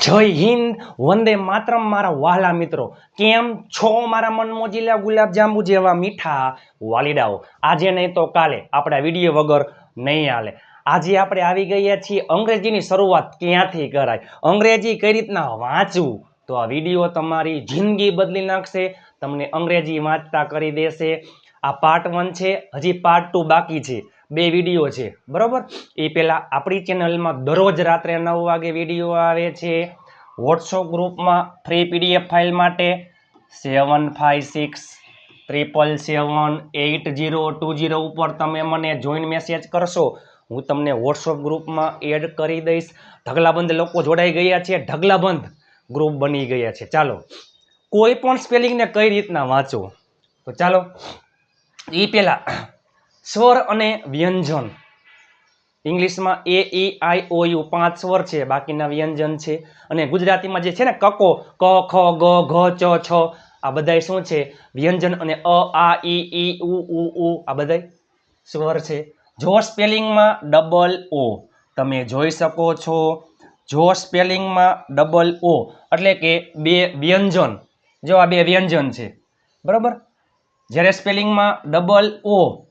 જય હિન્દ, વંદે માતરમ મારા વહાલા મિત્રો. કેમ છો મારા મનમોજીલા ગુલાબજાંબુ જેવા મીઠા વાલીડાઓ? આજે નહીં તો કાલે, આપણા વીડિયો વગર નહીં હાલે. આજે આપણે આવી ગયા છીએ અંગ્રેજીની શરૂઆત ક્યાંથી કરાય? અંગ્રેજી કઈ રીતના વાંચવું? તો આ વીડિયો તમારી જિંદગી બદલી નાખશે, તમને અંગ્રેજી વાંચતા કરી દેશે. આ પાર્ટ વન છે, હજી પાર્ટ ટુ બાકી છે. બે વીડિયો છે, બરાબર? એ પહેલાં આપણી ચેનલમાં દરરોજ રાત્રે નવ વાગે વીડિયો આવે છે. વોટ્સઅપ ગ્રુપમાં ફ્રી પીડીએફ ફાઇલ માટે seven five six triple seven eight zero two zero ઉપર તમે મને જોઈન મેસેજ કરશો. હું તમને વોટ્સઅપ ગ્રુપમાં એડ કરી દઈશ. ઢગલાબંધ લોકો જોડાઈ ગયા છે. ઢગલાબંધ ગ્રુપ બની ગયા છે. ચાલો, કોઈ પણ સ્પેલિંગને કઈ રીતના વાંચો? તો ચાલો એ પહેલાં સ્વર અને વ્યંજન. ઇંગ્લિશમાં એ, ઈ, આઈ, ઓ, યુ પાંચ સ્વર છે, બાકીના વ્યંજન છે. અને ગુજરાતીમાં જે છે ને, કકો, ક, ખ, ગ, ઘ, ચ, છ, આ બધાય શું છે? વ્યંજન અને અ, આ, ઈ ઈ, ઉ ઉ ઉ, આ બધાય સ્વર છે. જો સ્પેલિંગમાં ડબલ ઓ. તમે જોઈ શકો છો. જો સ્પેલિંગમાં ડબલ ઓ. એટલે કે બે વ્યંજન. જો આ બે વ્યંજન છે. બરાબર? જ્યારે સ્પેલિંગમાં ડબલ ઓ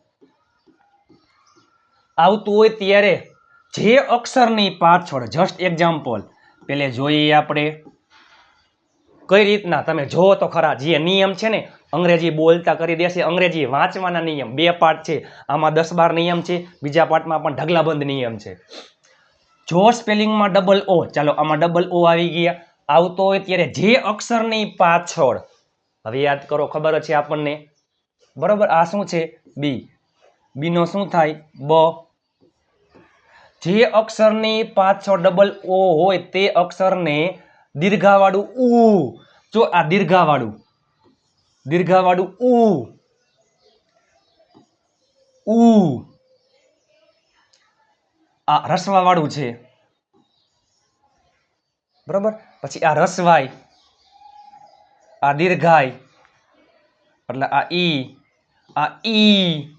આવતું હોય ત્યારે જે અક્ષરની પાછળ જસ્ટ એક્ઝામ્પલ પેલે જોઈએ આપણે કઈ રીતના, તમે જુઓ તો ખરા, જે નિયમ છે ને, અંગ્રેજી બોલતા કરી દેશે, અંગ્રેજી વાંચવાના નિયમ, બે પાર્ટ છે, આમાં દસ બાર નિયમ છે, બીજા પાર્ટમાં પણ ઢગલાબંધ નિયમ છે. જો સ્પેલિંગમાં ડબલ ઓ ચાલો આમાં ડબલ ઓ આવી ગયા, આવતો હોય ત્યારે જે અક્ષરની પાછળ, હવે યાદ કરો, ખબર છે આપણને? બરાબર, આ શું છે? બી બીનો શું થાય? બ. જે અક્ષરની પાછળ ડબલ ઓ હોય તે અક્ષરને દીર્ઘાવાળું ઉ. જો આ દીર્ઘાવાળું દીર્ઘાવાળું ઉ. ઉ. આ રસવાવાળું છે. બરોબર? પછી આ રસવાય, આ દીર્ઘાય, એટલે આ ઈ આ ઈ.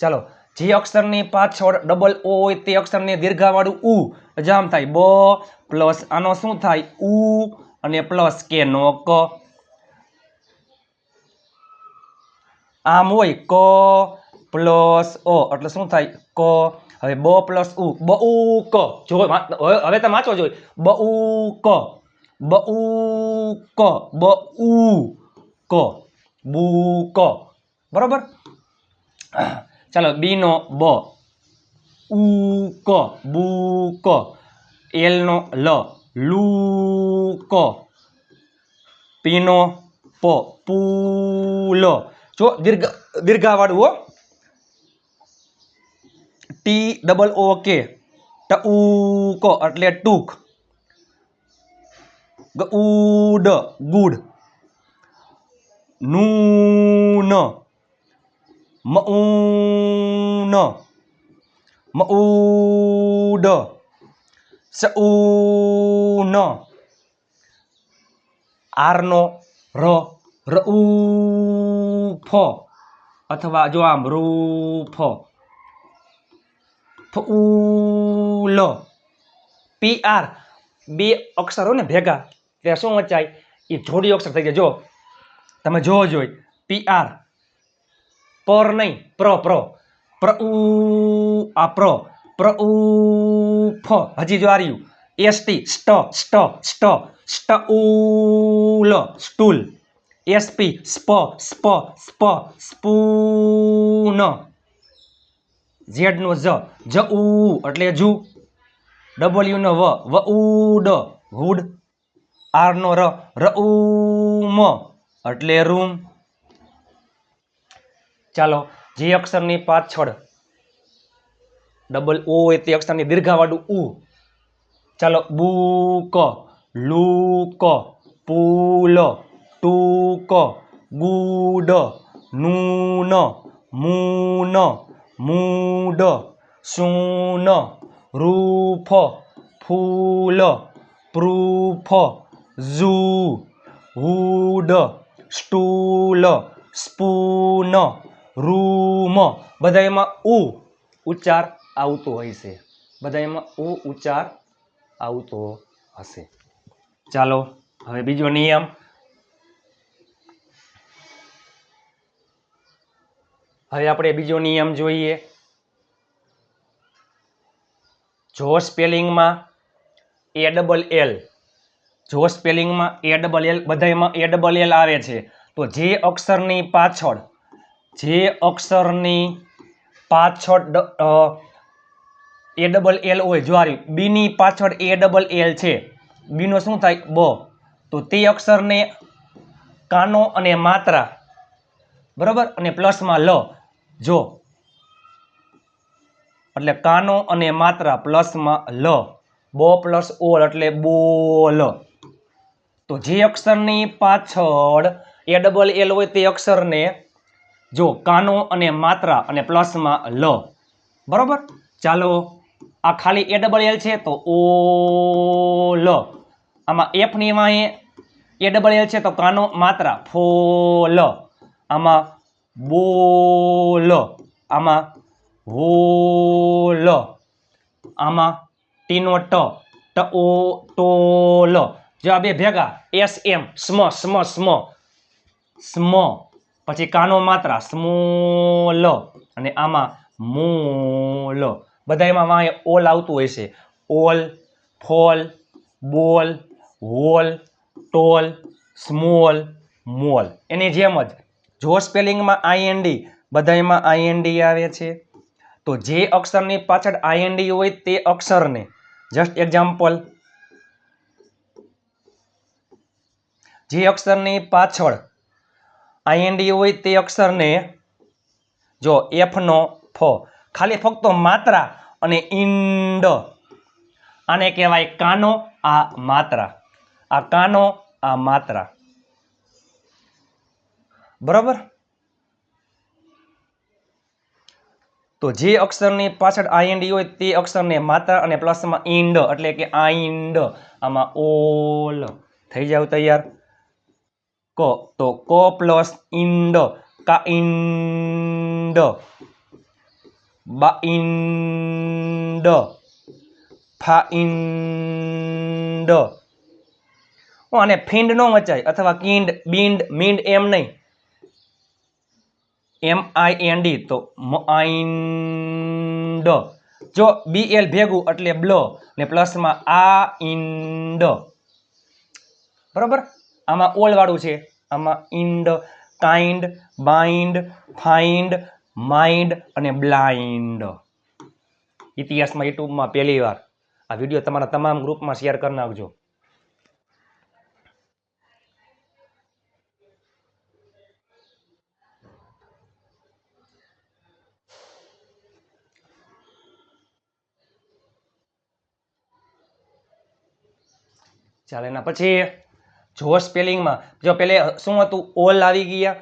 ચાલો જે અક્ષરની પાછળ ડબલ ઓ હોય તે અક્ષરને દીર્ઘાવાળું ઉ જામ થાય. બ પ્લસ આનો શું થાય? ઉ અને પ્લસ કે નો ક. આમ હોય ક પ્લસ ઓ એટલે શું થાય? ક. હવે બ પ્લસ ઉ. બ ક. જો હવે તમે વાંચો જોઈએ. બ ક. બ ઉ ક. બ ઉ ક. બુ ક. બરોબર? ચાલો બી નો બ. ઉ, ક. બુ, ક. એલ નો લ. લુ, ક. પી નો પ. પુ, લ. જો, દીર્ઘ, દીર્ઘાવાળું, હો. ટી ડબલ ઓ કે ટ, ઉ, ક. એટલે ટૂંક. Good good. નૂ, નું. ન મ સઉન ન મ ઉ સ ઉ ન આર નો ર ર ઉ અથવા જો આમ રૂફ ફ ફ ઉ લ પી આર બે અક્ષરો ને ભેગા ત્યાં શું વચાય એ જોડી અક્ષર થઈ ગયા જો તમે જોવો જોઈ પી આર પર નહીં પ્ર પ્ર પ્ર આ પ્ર પ્ર ફ હજી જો આ રહ્યું એસ ટી સ્ટ સ્ટ સ્ટ સ્ટ ઉ લ સ્ટૂલ એસ પી સ્પ સ્પ સ્પ સ્પૂન ઝેડનો જ જ ઉ એટલે જુ ડબલ્યુ નો વ વ ઉ ડ વુડ આરનો ર ર ઉ એટલે રૂમ ચાલો, જે અક્ષરની પાછળ ડબલ ઓ હોય તે અક્ષરની દીર્ઘાવાળું ઉ ચાલો, book, look, pull, took good noon, moon, mood soon roof, fool, proof, zoo wood stool, spoon room. બધા એમાં ઉ ઉચ્ચાર આવતો હોય છે. બધા એમાં ઉ ઉચ્ચાર આવતો હશે. ચાલો, હવે બીજો નિયમ. હવે આપણે બીજો નિયમ જોઈએ. જો સ્પેલિંગમાં એ ડબલ એલ, જો સ્પેલિંગમાં એ ડબલ એલ, બધાયમાં એ ડબલ એલ આવે છે. તો જે અક્ષરની પાછળ જે અક્ષરની પાછળ એ ડબલ એલ હોય, જો બીની પાછળ એ ડબલ એલ છે. બીનો શું થાય? બ. તો તે અક્ષરને કાનો અને માત્રા, બરાબર? અને પ્લસમાં લ. જો. એટલે કાનો અને માત્રા પ્લસમાં લ. બ પ્લસ ઓલ એટલે બોલ. તો જે અક્ષરની પાછળ એ ડબલ એલ હોય તે અક્ષરને જો કાનો અને માત્રા અને પ્લસમાં લ. બરોબર? ચાલો, આ ખાલી એ ડબલ એલ છે તો ઓ લ. આમાં એફની વાંહે એ ડબલ એલ છે તો કાનો, માત્રા, ફો લ. આમાં બોલ આમાં હોલ આમાં ટીનો ટ ટ ઓ, ટો લ. જો આ બે ભેગા એસ એમ સ્મ સ્મ સ્મ. સ્મ. પછી કાનો માત્રા, સ્મોલ, અને આમાં મોલ. બધા એમાં વાંહે ઓલ આવતું હોય છે. All, fall, ball hall toll, small, mall. એની જેમ જ, જો સ્પેલિંગમાં આઈએનડી બધાયમાં આઈએનડી આવે છે. તો જે અક્ષરની પાછળ આઈએનડી હોય તે અક્ષરને જસ્ટ એક્ઝામ્પલ જે અક્ષરની પાછળ આઈએનડી હોય તે અક્ષરને જો એફનો ફ ખાલી ફક્ત માત્રા અને ઇન્ડ આને કહેવાય કાનો, આ માત્રા. આ કાનો, આ માત્રા. બરાબર? તો જે અક્ષરની પાછળ આઈએનડી હોય તે અક્ષરને માત્રા અને પ્લસમાં ઇન્ડ એટલે કે આઈન્ડ આમાં ઓલ. થઈ જાવ તૈયાર. ક તો ક પ્લસ ઇન્ડ કા ઇન્ડ બા ઇન્ડ ફા ઓ, ફિંડ ફીંડ ન વચાય અથવા કિંડ બિંડ મિંડ એમ નહીં. એમ આઈ એન ડી તો આઈન્ડ જો બી એલ ભેગું એટલે બ્લો ને પ્લસમાં આ ઇન્ડ. બરોબર? આમાં ઓલ વાળું છે. આમાં ઇન્ડ કાઇન્ડ, બાઇન્ડ, ફાઇન્ડ, માઇન્ડ અને બ્લાઇન્ડ. ઇતિહાસમાં યુટ્યુબમાં પહેલી વાર. આ વીડિયો તમારા તમામ ગ્રુપમાં શેર કરી નાખજો. ચાલે એના પછી જો સ્પેલિંગમાં. જો પેલે શું હતું? ઓલ આવી ગયા.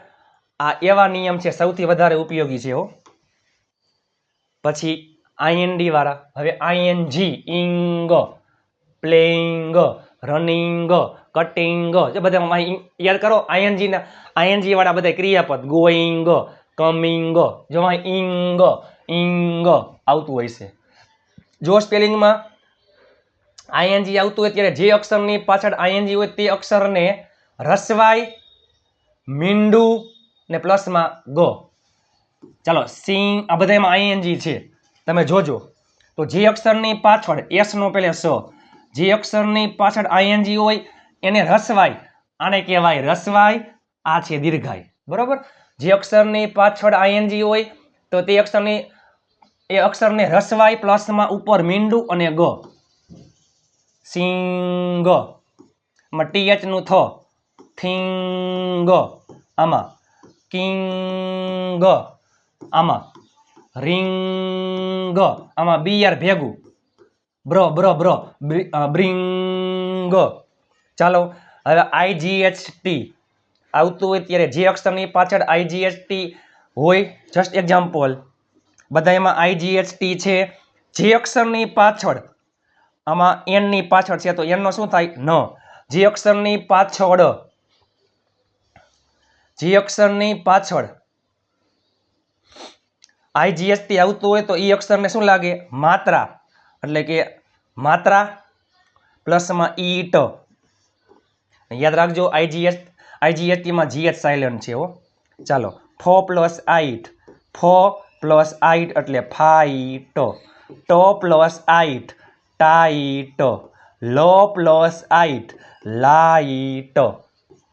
આ એવા નિયમ છે, સૌથી વધારે ઉપયોગી છે, હો. પછી આઈએનડી વાળા. હવે આઈએનજી ઇંગ પ્લેઇંગ રનિંગ, કટિંગ, જે બધા યાદ કરો આઈએનજીના આઈએનજી વાળા બધા ક્રિયાપદ, ગોઈંગ, કમિંગ, જો ઇંગ ઇંગ આવતું હોય છે. જો સ્પેલિંગમાં આઈએનજી આવતું હોય ત્યારે જે અક્ષરની પાછળ આઈએનજી હોય તે અક્ષરને રસવાય મીંડું ને પ્લસમાં ગ. ચાલો સિંગ આ બધામાં આઈએનજી છે. તમે જોજો. તો જે અક્ષરની પાછળ એસ નો પેલે સ. જે અક્ષરની પાછળ આઈએનજી હોય એને રસવાય આને કહેવાય રસવાય આ છે દીર્ઘાય બરાબર? જે અક્ષરની પાછળ આઈએનજી હોય તો તે અક્ષરની, એ અક્ષરને રસવાય પ્લસમાં ઉપર મીંડું અને ગ. સિંગ. આમાં ટીએચનું થ. થિંગ. આમાં કિંગ. આમાં રિંગ. આમાં બીઆર ભેગું. બ્ર બ્ર બ્ર. બ્રિંગ. ચાલો, હવે આઈજીએચટી આવતું હોય ત્યારે જે અક્ષરની પાછળ આઈજીએચટી હોય જસ્ટ એક્ઝામ્પલ બધા એમાં આઈજીએચટી છે. જે અક્ષરની પાછળ આમાં એનની પાછળ છે, તો એનનો શું થાય? ન. જે અક્ષરની પાછળ. જે અક્ષરની પાછળ. આઈજીએસટી આવતું હોય તો એ અક્ષરને શું લાગે? માત્રા. એટલે કે માત્રા પ્લસમાં ઈટ. યાદ રાખજો આઈજીએસ આઈજીએસટીમાં જીએચ સાયલન્ટ છે હો. ચાલો, ફો પ્લસ આઈટ. ફો પ્લસ આઈટ એટલે ફાઈટ. ટો plus આઈટ. Tight આઈટ light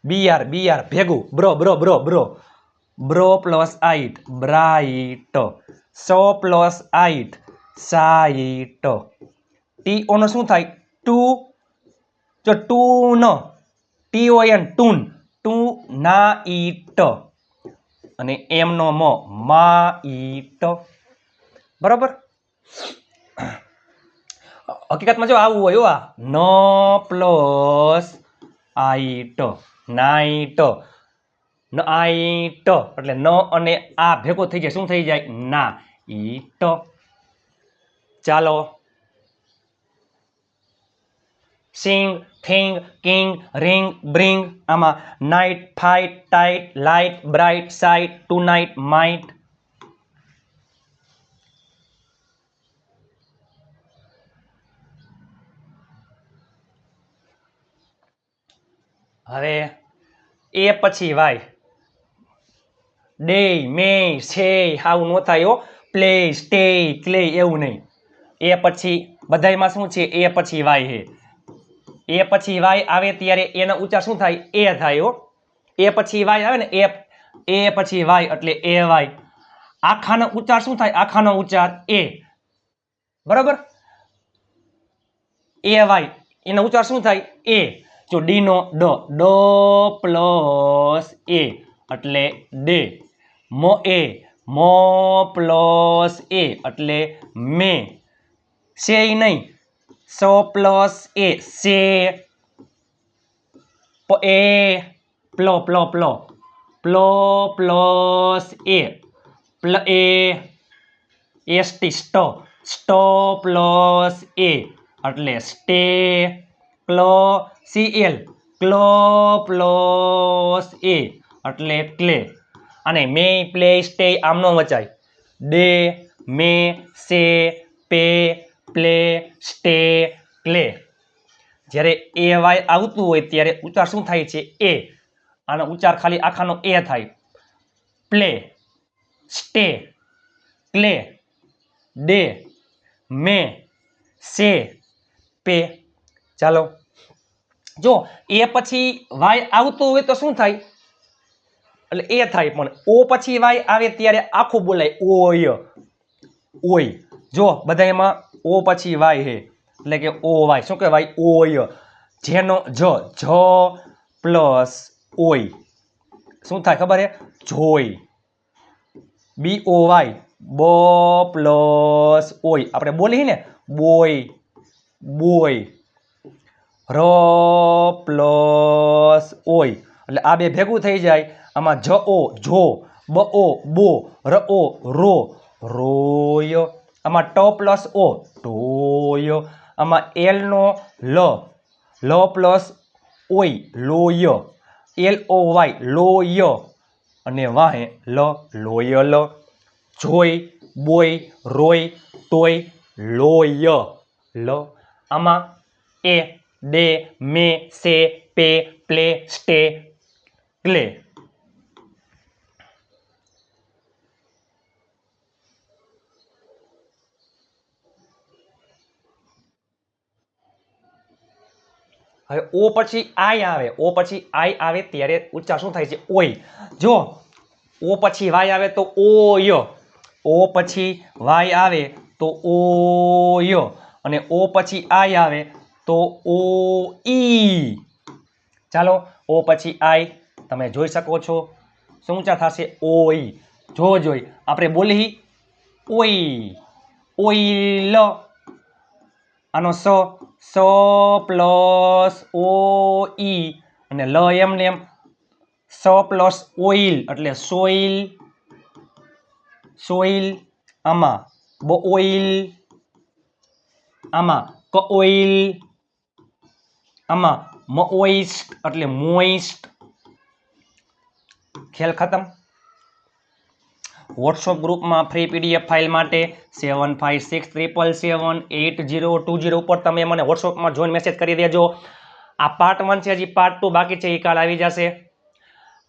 B R B R ભેગું. Bro bro bro bro bro plus આઈટ bright સો પ્લસ આઈટ સાઈટ ટી ઓનો શું થાય? ટુ જો ટુ ન. ટી ટૂન ટુ ના ઈટ અને એમનો મ મા ઈટ બરાબર? હકીકતમાં જો આવું હોય હો આ ન પ્લસ આઈટ નાઈટ ન આઈટ એટલે ન અને આ ભેગો થઈ જાય, શું થઈ જાય? ના ઈટ ચાલો. Sing thing king ring bring આમાં night fight tight light bright site tonight might હવે એ પછી વાય ડે મે છે આવું ન થાય પ્લે સ્ટે ક્લે એવું નહીં. એ પછી બધાયમાં શું છે? એ પછી વાય હે એ પછી વાય આવે ત્યારે એનો ઉચ્ચાર શું થાય? એ થાય હો. એ પછી વાય આવે ને એ એ પછી વાય એટલે એ વાય. આખાનો ઉચ્ચાર શું થાય? આખાનો ઉચ્ચાર એ. બરાબર? A Y. એનો ઉચ્ચાર શું થાય? એ. જો ડી. નો ડ ડો પ્લસ એ, એટલે ડે. મો એ, મો પ્લસ એ, એટલે મે. સે નહીં. સો પ્લસ એ સે એ. પ્લો પ્લો પ્લો. પ્લો પ્લસ એ. પ્લ એ. એસટી સ્ટો સ્ટો પ્લસ એ, એટલે સ્ટે. ક્લો સી એલ ક્લો પ્લોસ એ એટલે. ક્લે અને મે પ્લે સ્ટે આમનો વચાય. Day may, say, pay, play, stay clay જ્યારે એ વાય આવતું હોય ત્યારે ઉચ્ચાર શું થાય છે? એ. અને ઉચ્ચાર ખાલી આખાનો એ થાય. Play, stay clay day may, say, pay. ચાલો. જો, એ પછી વાય આવતો હોય તો શું થાય? એટલે એ થાય પણ ઓ પછી વાય આવે ત્યારે આખું બોલાય ઓય. ઓય. જો, બધા એમાં ઓ પછી વાય હે. એટલે કે ઓ વાય શું કહેવાય? ઓય. જેનો જ જ પ્લસ ઓય. શું થાય ખબર હે? જોય. બી ઓ વાય બ પ્લસ ઓય. આપણે બોલીએ ને? બોય. બોય. ર પ્લસ ઓય. એટલે આ બે ભેગું થઈ જાય. આમાં જ, ઓ, જો, બ, ઓ, બો, ર, ઓ, રો, રોય. આમાં ટ પ્લસ ઓ, ટોય. આમાં એલ નો લ લ પ્લસ ઓય, લોય. એલ, ઓ, વાય, લોય. અને વાહે લ, લોય, લ. જોય, બોય, રોય ટોય લોય, લ. આમાં એ day may, say, pay, play, stay clay હવે ઓ પછી આઈ આવે. ઓ પછી આઈ આવે ત્યારે ઉચ્ચાર શું થાય છે? ઓય. જો, ઓ પછી વાય આવે તો ઓય. ઓ પછી વાય આવે તો ઓય. અને ઓ પછી આઈ આવે તો ઓ ઈ. ચાલો, ઓ પછી આઈ. તમે જોઈ શકો છો. શું ઊંચા થશે ઓઈ જો જોઈ, આપણે બોલી ઓઈ. ઓઈલ આનો સ સ પ્લસ ઓ ઈ. અને લ એમ ને એમ. સ પ્લસ ઓઇલ એટલે સોઇલ સોઇલ આમાં. બ ઓઇલ આમાં. ક ઓઇલ આમાં મોઇસ્ટ એટલે મોઇસ્ટ ખેલ ખતમ? વોટ્સઅપ ગ્રુપમાં ફ્રી પીડીએફ ફાઇલ માટે seven five six triple seven eight zero two zero ઉપર તમે મને વોટ્સઅપમાં જોઈન મેસેજ કરી દેજો. આ પાર્ટ વન છે, હજી પાર્ટ ટુ બાકી છે, એ કાલ આવી જશે.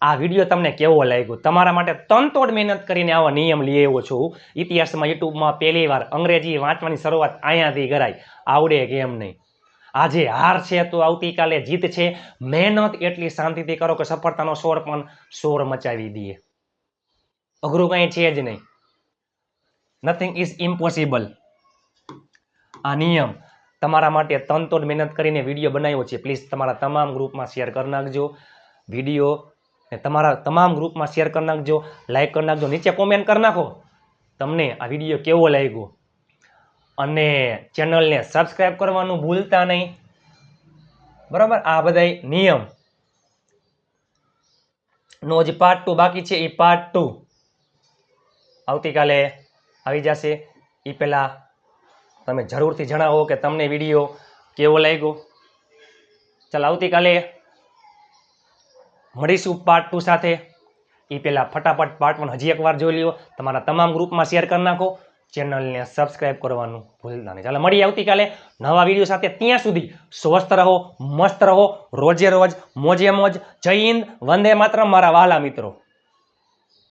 આ વીડિયો તમને કેવો લાગ્યો? તમારા માટે તનતોડ મહેનત કરીને આવા નિયમ લઈ આવ્યો છું. ઇતિહાસમાં, યુટ્યુબમાં પહેલી વાર અંગ્રેજી વાંચવાની શરૂઆત અહીંયાથી કરાય આવડે કેમ નહીં? આજે હાર છે તો આવતીકાલે જીત છે. મહેનત એટલી શાંતિથી કરો કે સફળતાનો શોર પણ શોર મચાવી દઈએ. અઘરું કંઈ છે જ નહીં. નથિંગ ઇઝ ઇમ્પોસિબલ આ નિયમ તમારા માટે તનતોડ મહેનત કરીને વીડિયો બનાવ્યો છે. પ્લીઝ તમારા તમામ ગ્રુપમાં શેર કરી નાખજો. વીડિયો ને તમારા તમામ ગ્રુપમાં શેર કરી નાખજો. લાઇક કરી નાખજો. નીચે કોમેન્ટ કરી નાખો. તમને આ વીડિયો કેવો લાગ્યો? અને ચેનલને સબસ્ક્રાઈબ કરવાનું ભૂલતા નહીં. બરાબર? આ બધાય નિયમ. નો જે પાર્ટ ટુ બાકી છે, એ પાર્ટ ટુ આવતીકાલે આવી જશે. એ પહેલાં તમે જરૂરથી જણાવો કે તમને વીડિયો કેવો લાગ્યો? ચાલ, આવતીકાલે મળીશું પાર્ટ ટુ સાથે. એ પહેલાં ફટાફટ પાર્ટ વન હજી એકવાર જોઈ લ્યો. તમારા તમામ ગ્રુપમાં શેર કરી નાખો. ચેનલને સબસ્ક્રાઈબ કરવાનું ભૂલતા નહીં. ચાલો, મળીએ આવતીકાલે નવા વીડિયો સાથે. ત્યાં સુધી સ્વસ્થ રહો, મસ્ત રહો, રોજે રોજ, મોજે મોજ. જય હિન્દ, વંદે માત્ર મારા વહાલા મિત્રો.